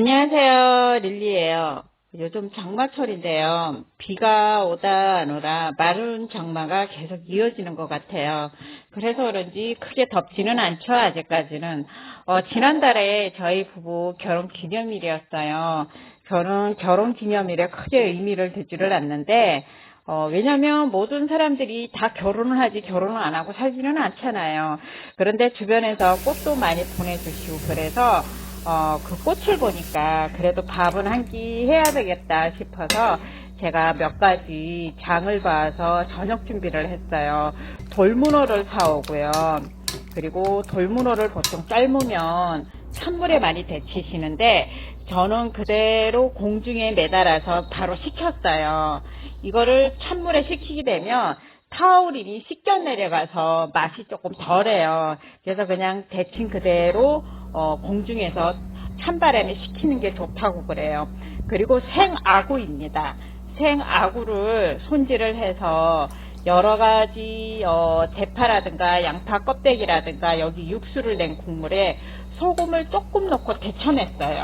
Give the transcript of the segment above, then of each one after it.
안녕하세요. 릴리예요. 요즘 장마철인데요. 비가 오다 안 오다 마른 장마가 계속 이어지는 것 같아요. 그래서 그런지 크게 덥지는 않죠, 아직까지는. 어, 지난달에 저희 부부 결혼 기념일이었어요. 저는 결혼 기념일에 크게 의미를 두지를 않는데, 어, 왜냐면 모든 사람들이 다 결혼을 하지 결혼을 안 하고 살지는 않잖아요. 그런데 주변에서 꽃도 많이 보내주시고 그래서 어, 그 꽃을 보니까 그래도 밥은 한 끼 해야 되겠다 싶어서 제가 몇 가지 장을 봐서 저녁 준비를 했어요. 돌문어를 사오고요. 그리고 돌문어를 보통 삶으면 찬물에 많이 데치시는데 저는 그대로 공중에 매달아서 바로 식혔어요. 이거를 찬물에 식히게 되면 타우린이 씻겨 내려가서 맛이 조금 덜해요. 그래서 그냥 데친 그대로 어, 공중에서 찬바람에 식히는 게 좋다고 그래요. 그리고 생아구입니다. 생아구를 손질을 해서 여러 가지 어, 대파라든가 양파 껍데기라든가 여기 육수를 낸 국물에 소금을 조금 넣고 데쳐냈어요.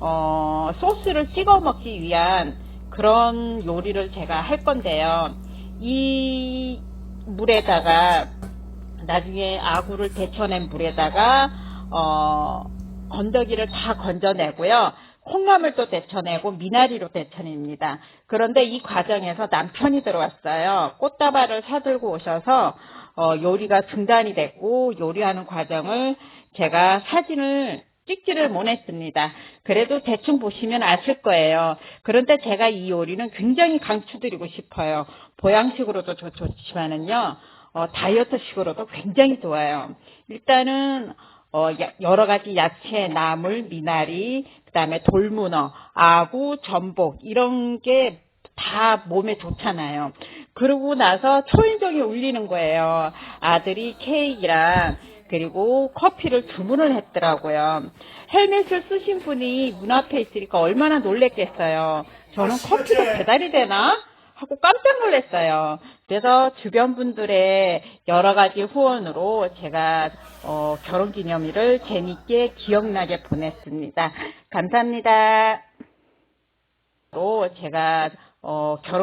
어, 소스를 찍어 먹기 위한 그런 요리를 제가 할 건데요. 이 물에다가 나중에 아구를 데쳐낸 물에다가 어, 건더기를 다 건져내고요. 콩나물 도 데쳐내고 미나리로 데쳐냅니다. 그런데 이 과정에서 남편이 들어왔어요. 꽃다발을 사들고 오셔서 어, 요리가 중단이 됐고 요리하는 과정을 제가 사진을 찍지를 못했습니다. 그래도 대충 보시면 아실 거예요. 그런데 제가 이 요리는 굉장히 강추드리고 싶어요. 보양식으로도 좋, 좋지만은요, 어, 다이어트식으로도 굉장히 좋아요. 일단은 어, 야- 여러 가지 야채, 나물, 미나리, 그 다음에 돌문어, 아구, 전복, 이런 게 다 몸에 좋잖아요. 그러고 나서 초인종이 울리는 거예요. 아들이 케이크랑 그리고 커피를 주문을 했더라고요. 헬멧을 쓰신 분이 문 앞에 있으니까 얼마나 놀랬겠어요. 저는 커피도 배달이 되나? 하고 깜짝 놀랐어요. 그래서 주변 분들의 여러 가지 후원으로 제가 어, 결혼 기념일을 재밌게 기억나게 보냈습니다. 감사합니다. 또 제가 어, 결혼